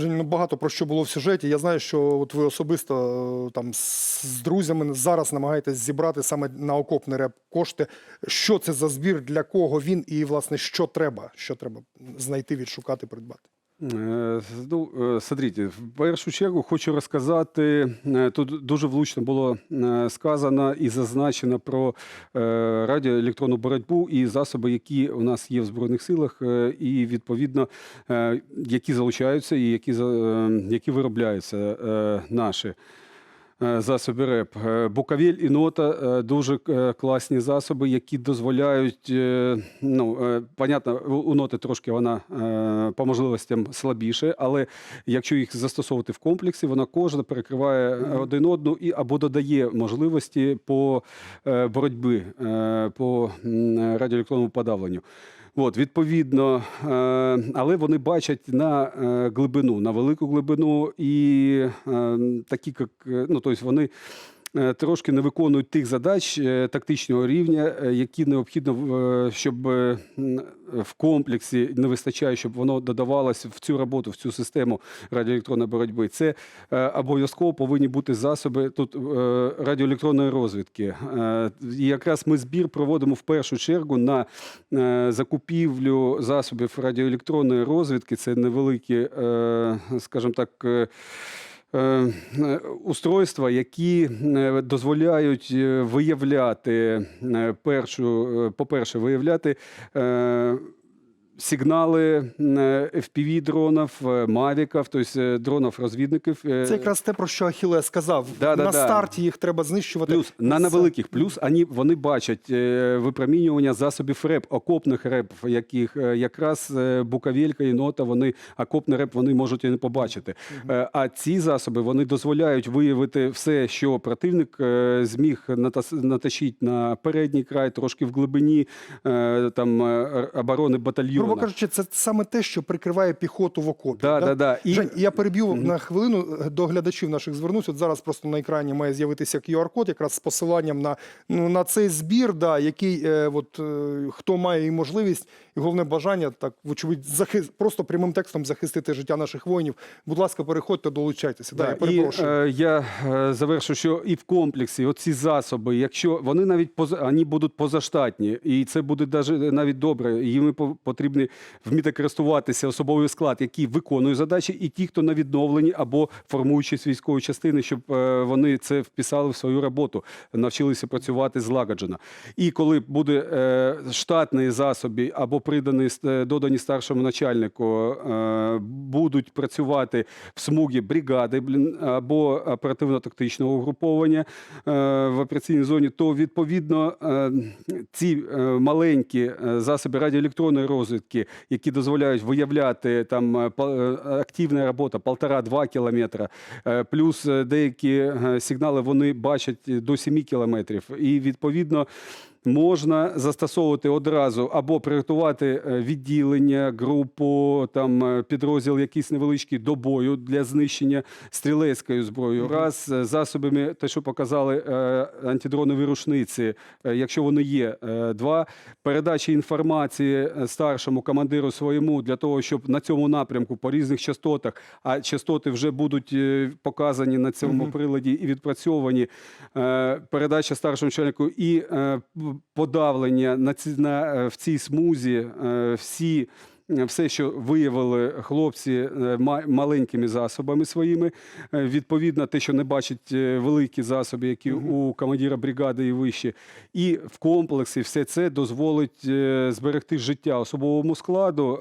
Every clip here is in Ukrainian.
Жень, ну багато про що було в сюжеті. Я знаю, що от ви особисто е, там з друзями зараз намагаєтесь зібрати саме на окопний реп кошти. Що це за збір, для кого він і власне що треба? Що треба знайти, відшукати, придбати? Е, Ну, е, смотрите, в першу чергу хочу розказати. е, Тут дуже влучно було сказано і зазначено про радіоелектронну боротьбу і засоби, які у нас є в збройних силах, і відповідно які залучаються і які які виробляються наші. Е, Засоби РЕП. Е, Буковель і нота е, дуже класні засоби, які дозволяють. Ну, понятно, у ноти трошки вона по можливостям слабіше, але якщо їх застосовувати в комплексі, вона кожна перекриває один одну і або додає можливості по боротьбі, по радіоелектронному подавленню. От, відповідно, е, але вони бачать на е, глибину, на велику глибину, і е, такі, як, ну, тобто вони трошки не виконують тих задач е, тактичного рівня, е, які необхідно, е, щоб е, в комплексі не вистачає, щоб воно додавалося в цю роботу, в цю систему радіоелектронної боротьби. Це е, обов'язково повинні бути засоби тут е, радіоелектронної розвідки. Е, І якраз ми збір проводимо в першу чергу на е, закупівлю засобів радіоелектронної розвідки. Це невеликі, е, скажімо так. Е, е, Устройства, які е, дозволяють виявляти першу, е, по-перше, виявляти сигнали е, FPV дронів, е, мавіків, тобто дронів розвідників. Це якраз те, про що Ахіле сказав. Да, на да. старті їх треба знищувати. Плюс на невеликих, плюс вони, вони бачать випромінювання засобів РЕП, окопних РЕП, яких якраз Буковелька і нота, вони окопний РЕП вони можуть і не побачити. Е, А ці засоби вони дозволяють виявити все, що противник зміг натащити на передній край, трошки в глибині там оборони батальйону. Грубо кажучи, це саме те, що прикриває піхоту в окопі. Да, да, да. І- Жень, я переб'ю на хвилину до глядачів наших звернусь. От зараз просто на екрані має з'явитися QR-код, якраз з посиланням на, ну, на цей збір, да, який е, от, е, хто має і можливість, і головне бажання, так, вочевидь, захист, просто прямим текстом захистити життя наших воїнів. Будь ласка, переходьте, долучайтеся. Да, я і е, я е, завершу, що і в комплексі оці засоби, якщо вони навіть поза, вони будуть позаштатні, і це буде навіть добре. Їми по- потрібно вміти користуватися особовий склад, який виконує задачі, і ті, хто на відновленні або формуючись військової частини, щоб е, вони це вписали в свою роботу, навчилися працювати злагоджено. І коли буде е, штатні засоби або придані е, додані старшому начальнику, будуть працювати в смугі бригади або оперативно-тактичного угруповання в операційній зоні, то відповідно ці маленькі засоби радіоелектронної розвідки, які дозволяють виявляти там е, е, активна робота полтора-два кілометра, е, плюс деякі сигнали вони бачать до 7 кілометрів. І відповідно. Можна застосовувати одразу або приготувати е, відділення, групу, там е, підрозділ якийсь невеличкий до бою для знищення стрілецькою зброєю. Раз е, засобами, те, що показали антидронові рушниці, якщо вони є. Два передачі інформації старшому командиру своєму для того, щоб на цьому напрямку по різних частотах, а частоти вже будуть показані на цьому приладі і відпрацьовані. Передача старшому начальнику і подавлення на ці на е, в цій смузі е, всі. е, Все, що виявили хлопці маленькими засобами своїми, відповідно, те, що не бачать великі засоби, які у командира бригади і вище, і в комплексі все це дозволить зберегти життя особовому складу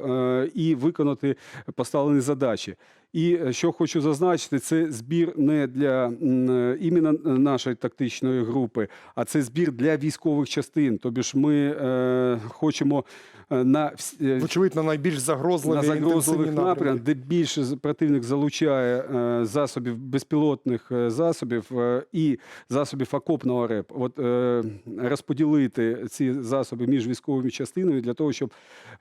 і виконати поставлені задачі. І е, що хочу зазначити, це збір не для е, іменно нашої тактичної групи, а це збір для військових частин. Тобі ж ми е, хочемо е, на е, Вочевидь, на найбільш загрозливі на загрозливих напрямках, де більше противник залучає е, засобів безпілотних е, засобів е, і засобів окопного РЕП. От е, розподілити ці засоби між військовими частинами для того, щоб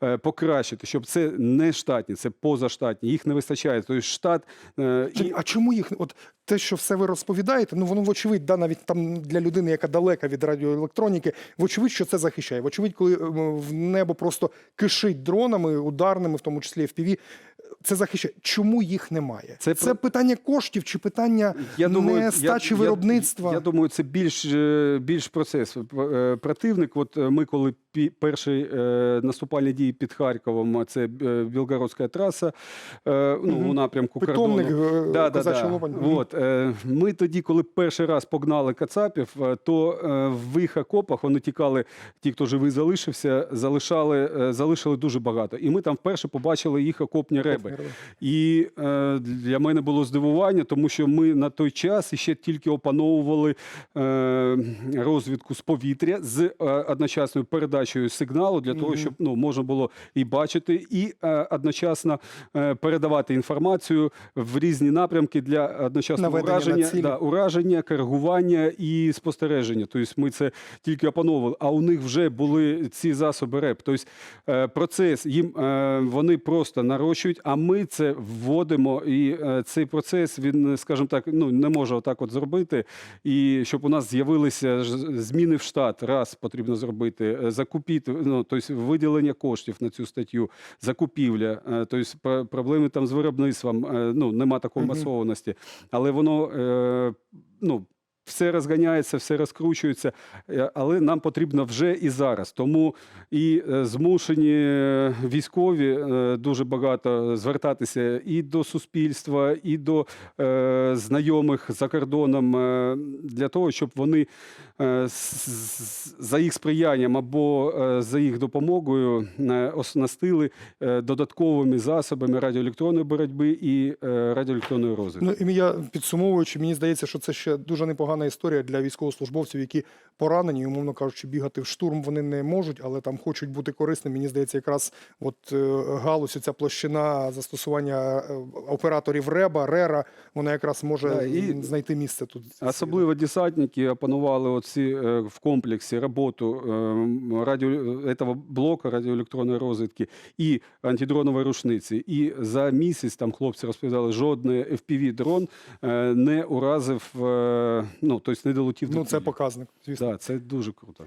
е, покращити, щоб це не штатні, це позаштатні. Їх не вистачає. Тобто штат. е, Чи- і- А чому їх от те, що все ви розповідаєте? Ну воно вочевидь, да, навіть там для людини, яка далека від радіоелектроніки, вочевидь, що це захищає. Вочевидь, коли ем, в небо просто кишить дронами, ударними, в тому числі FPV, це захищає. Чому їх немає? Це Це, про- питання коштів чи питання нестачі виробництва? Я, я думаю, це більш, е, більш процес. Е, Противник, от е, ми коли перші е, наступальні дії під Харковом, це е, Білгородська траса, е, ну, Мгм. Напрямку Питомник кордону. е, Да, да, да. От, е, ми тоді, коли перший раз погнали Кацапів, е, то в їх окопах вони тікали, ті, хто живий залишився, залишали, залишили дуже багато. І ми там вперше побачили їх окопні реби. І для мене було здивування, тому що ми на той час ще тільки опановували розвідку з повітря з одночасною передачею сигналу для того, щоб ну, можна було і бачити, і одночасно передавати інформацію в різні напрямки для одночасного Наведення ураження, да, ураження, коригування і спостереження. Тобто ми це тільки опановували, а у них вже були ці засоби РЕП. Тобто е, процес їм е, вони просто нарощують, а ми це вводимо. І е, цей процес він, скажімо так, ну не може отак от зробити. І щоб у нас з'явилися зміни в штат, раз потрібно зробити, закупити, ну тобто виділення коштів на цю статтю, закупівля. Тобто проблеми там з виробництвом, е, ну нема такої масованості, але воно е, ну. Все розганяється, все розкручується, е, але нам потрібно вже і зараз. Тому і е, змушені е, військові дуже багато звертатися і до суспільства, і до знайомих за кордоном для того, щоб вони за їх сприянням або за їх допомогою оснастили додатковими засобами радіоелектронної боротьби і радіоелектронної розвідки. Ну і я підсумовуючи, мені здається, що це ще дуже непогана історія для військовослужбовців, які поранені, умовно кажучи, бігати в штурм вони не можуть, але там хочуть бути корисними. Мені здається, якраз от е, галузь, ця площина застосування е, операторів РЕБа, РЕРа, вона якраз може Да, і знайти місце тут. Особливо десантники опанували оці е, в комплексі роботу радіо этого блока радіоелектронної розвідки і антидронової рушниці. І за місяць там хлопці розповідали, жодний fpv дрон не уразив, ну тобто не долетів до Ну це показник. Звісно. Да, це дуже круто.